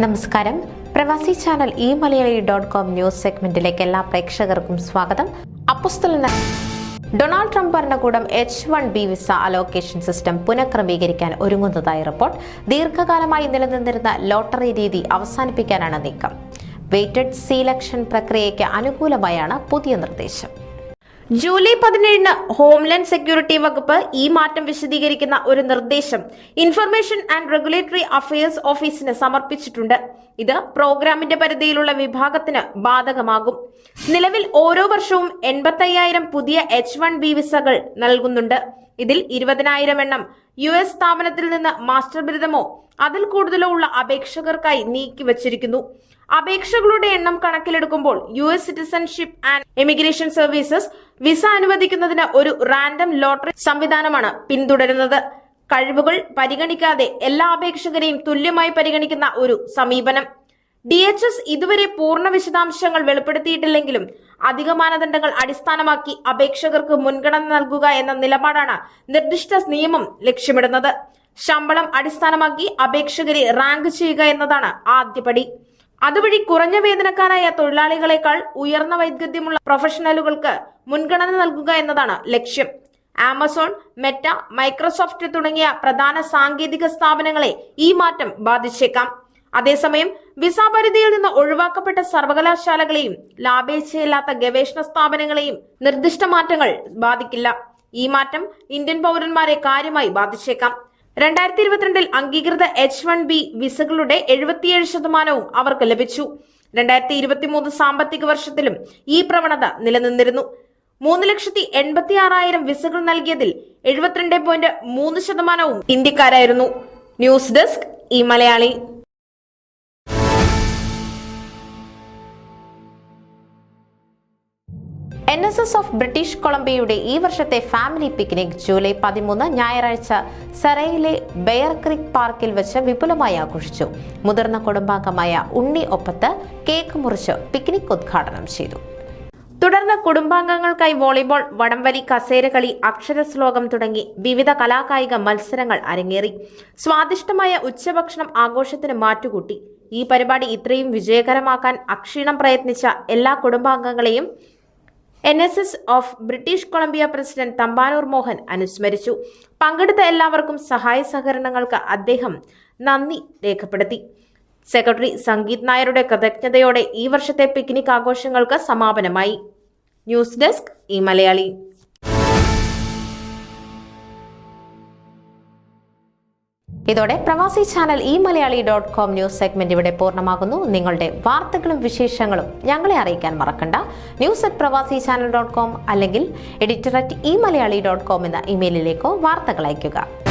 നമസ്കാരം. Pravasi channel e Malayali dot com news സെഗ്മെന്റിലേക്ക് എല്ലാ പ്രേക്ഷകർക്കും സ്വാഗതം. അപ്പുസ്തലന ഡൊണാൾഡ് ട്രംപ് ഭരണകൂടം H one B visa allocation system പുനഃക്രമീകരിക്കാൻ ഒരുങ്ങുന്നതായി റിപ്പോർട്ട്. ദീർഘകാലമായി നിലനിന്നിരുന്ന ലോട്ടറി രീതി അവസാനിപ്പിക്കാനാണ് നീക്കം. വെയ്റ്റഡ് സീലക്ഷൻ പ്രക്രിയയ്ക്ക് അനുകൂലമായാണ് പുതിയ നിർദ്ദേശം. ജൂലൈ പതിനേഴിന് ഹോംലാൻഡ് സെക്യൂരിറ്റി വകുപ്പ് ഈ മാറ്റം വിശദീകരിക്കുന്ന ഒരു നിർദ്ദേശം ഇൻഫർമേഷൻ ആൻഡ് റെഗുലേറ്ററി അഫയേഴ്സ് ഓഫീസിന് സമർപ്പിച്ചിട്ടുണ്ട്. ഇത് പ്രോഗ്രാമിന്റെ പരിധിയിലുള്ള വിഭാഗത്തിന് ബാധകമാകും. നിലവിൽ ഓരോ വർഷവും എൺപത്തയ്യായിരം പുതിയ എച്ച് വൺ ബി വിസകൾ നൽകുന്നുണ്ട്. ഇതിൽ ഇരുപതിനായിരം എണ്ണം യു എസ് സ്ഥാപനത്തിൽ നിന്ന് മാസ്റ്റർ ബിരുദമോ അതിൽ കൂടുതലോ ഉള്ള അപേക്ഷകർക്കായി നീക്കിവച്ചിരിക്കുന്നു അപേക്ഷകളുടെ എണ്ണം കണക്കിലെടുക്കുമ്പോൾ U S citizenship and emigration services visa അനുവദിക്കുന്നതിന് ഒരു റാൻഡം ലോട്ടറി സംവിധാനമാണ് പിന്തുടരുന്നത്. കഴിവുകൾ പരിഗണിക്കാതെ എല്ലാ അപേക്ഷകരെയും തുല്യമായി പരിഗണിക്കുന്ന ഒരു സമീപനം. ഡി എച്ച് എസ് ഇതുവരെ പൂർണ വിശദാംശങ്ങൾ വെളിപ്പെടുത്തിയിട്ടില്ലെങ്കിലും അധിക മാനദണ്ഡങ്ങൾ അടിസ്ഥാനമാക്കി അപേക്ഷകർക്ക് മുൻഗണന നൽകുക എന്ന നിലപാടാണ് നിർദ്ദിഷ്ട നിയമം ലക്ഷ്യമിടുന്നത്. ശമ്പളം അടിസ്ഥാനമാക്കി അപേക്ഷകരെ റാങ്ക് ചെയ്യുക എന്നതാണ് ആദ്യപടി. അതുവഴി കുറഞ്ഞ വേതനക്കാരായ തൊഴിലാളികളെക്കാൾ ഉയർന്ന വൈദഗ്ധ്യമുള്ള പ്രൊഫഷണലുകൾക്ക് മുൻഗണന നൽകുക എന്നതാണ് ലക്ഷ്യം. ആമസോൺ മെറ്റ മൈക്രോസോഫ്റ്റ് തുടങ്ങിയ പ്രധാന സാങ്കേതിക സ്ഥാപനങ്ങളെ ഈ മാറ്റം ബാധിച്ചേക്കാം. അതേസമയം വിസ പരിധിയിൽ നിന്ന് ഒഴിവാക്കപ്പെട്ട സർവകലാശാലകളെയും ലാഭേച്ഛയില്ലാത്ത ഗവേഷണ സ്ഥാപനങ്ങളെയും നിർദ്ദിഷ്ട മാറ്റങ്ങൾ ബാധിക്കില്ല. ഈ മാറ്റം ഇന്ത്യൻ പൗരന്മാരെ കാര്യമായി ബാധിച്ചേക്കാം. രണ്ടായിരത്തി ഇരുപത്തിരണ്ടിൽ അംഗീകൃത എച്ച് വൺ ബി വിസകളുടെ എഴുപത്തിയേഴ് ശതമാനവും അവർക്ക് ലഭിച്ചു. രണ്ടായിരത്തി ഇരുപത്തിമൂന്ന് സാമ്പത്തിക വർഷത്തിലും ഈ പ്രവണത നിലനിന്നിരുന്നു. മൂന്ന് ലക്ഷത്തി എൺപത്തി ആറായിരം വിസകൾ നൽകിയതിൽ എഴുപത്തിരണ്ട് പോയിന്റ് മൂന്ന് ശതമാനവും ഇന്ത്യക്കാരായിരുന്നു. News desk E Malayali. NSS of S of British കൊളംബിയയുടെ ഈ വർഷത്തെ ഫാമിലി പിക്നിക് ജൂലൈ പതിമൂന്ന് ഞായറാഴ്ച സെറയിലെ ബെയർ ക്രിക് പാർക്കിൽ വെച്ച് വിപുലമായി ആഘോഷിച്ചു. മുതിർന്ന കുടുംബാംഗമായ ഉണ്ണി ഒപ്പത്ത് കേക്ക് മുറിച്ച് പിക്നിക് ഉദ്ഘാടനം ചെയ്തു. തുടർന്ന് കുടുംബാംഗങ്ങൾക്കായി വോളിബോൾ വടംവലി കസേരകളി അക്ഷരശ്ലോകം തുടങ്ങി വിവിധ കലാകായിക മത്സരങ്ങൾ അരങ്ങേറി. സ്വാദിഷ്ടമായ ഉച്ചഭക്ഷണം ആഘോഷത്തിന് മാറ്റുകൂട്ടി. ഈ പരിപാടി ഇത്രയും വിജയകരമാക്കാൻ അക്ഷീണം പ്രയത്നിച്ച എല്ലാ കുടുംബാംഗങ്ങളെയും N S S of British Columbia president Thampanoor Mohan അനുസ്മരിച്ചു. പങ്കെടുത്ത എല്ലാവർക്കും സഹായ സഹകരണങ്ങൾക്ക് അദ്ദേഹം നന്ദി രേഖപ്പെടുത്തി. സെക്രട്ടറി സംഗീത് നായരുടെ കൃതജ്ഞതയോടെ ഈ വർഷത്തെ പിക്നിക് ആഘോഷങ്ങൾക്ക് സമാപനമായി. News desk E Malayali. ഇതോടെ Pravasi channel E Malayali dot com news segment ഇവിടെ പൂർണമാകുന്നു. നിങ്ങളുടെ വാർത്തകളും വിശേഷങ്ങളും ഞങ്ങളെ അറിയിക്കാൻ മറക്കണ്ട. News at Pravasi channel dot com അല്ലെങ്കിൽ editor at E Malayali dot com എന്ന ഇമെയിലിലേക്കോ വാർത്തകൾ അയയ്ക്കുക.